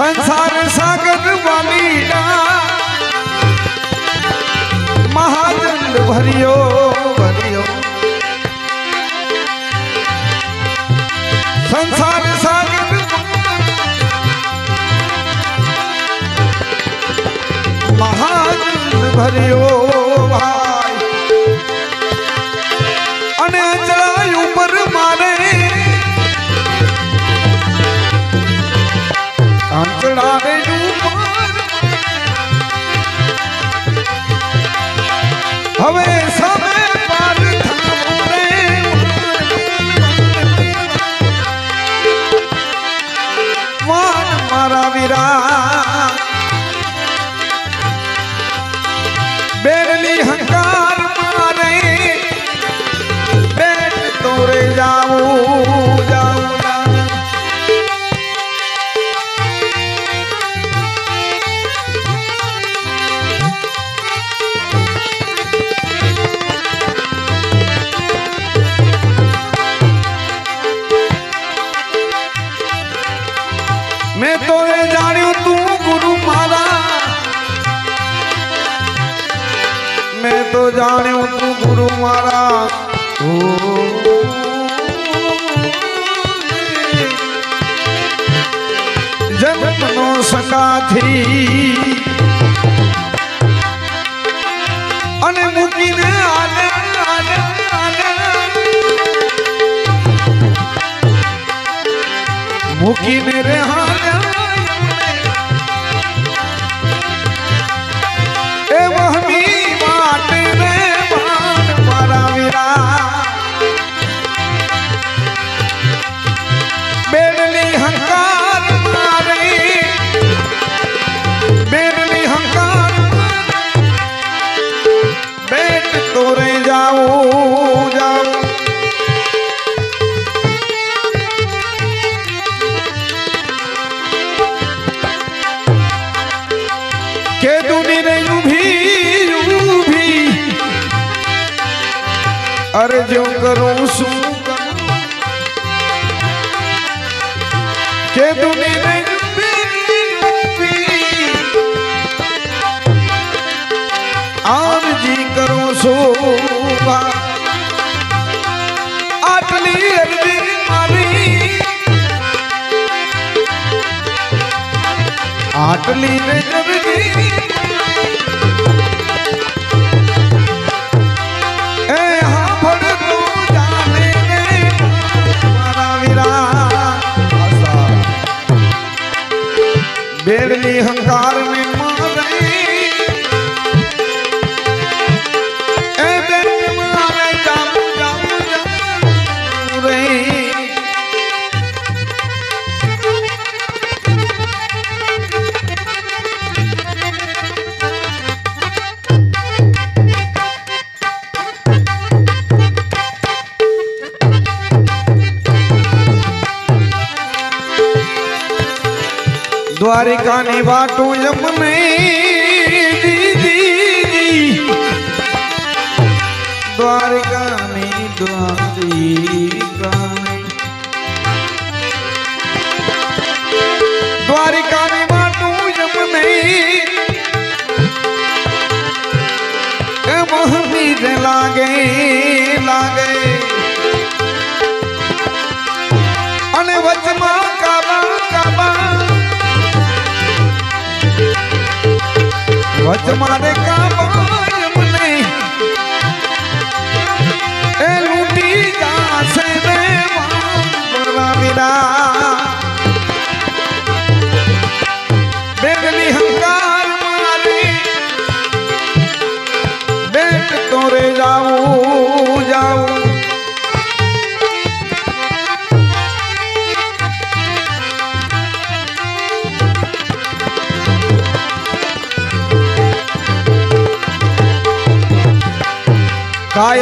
સંસાર સાગર વાલીડા મહાજન ભર્યો ભર્યો. સંસાર સાગર મહાજન ભર્યો ભાઈ. અને અચળાય ઉપર મારે હવે મેં તો એ જાણ્યું તું ગુરુ મારા મેં તો જાણ્યું તું ગુરુ મારા ઓ. જન્મનો સકાથી અને મૂકીને આને આને આને મૂકીને રે એ અરે જો કરું શું કે દુની રે ઊભી ઊભી આરજી કરું છું. આટલી અરજી મારી. આટલી રે अहंकार में દ્વારિકાની વાટો યમને દીદી દ્વારિકાની દ્વારિકાની દ્વારિકાની વાટો યમને એ મોહની રે લાગે લાગે વચ મારે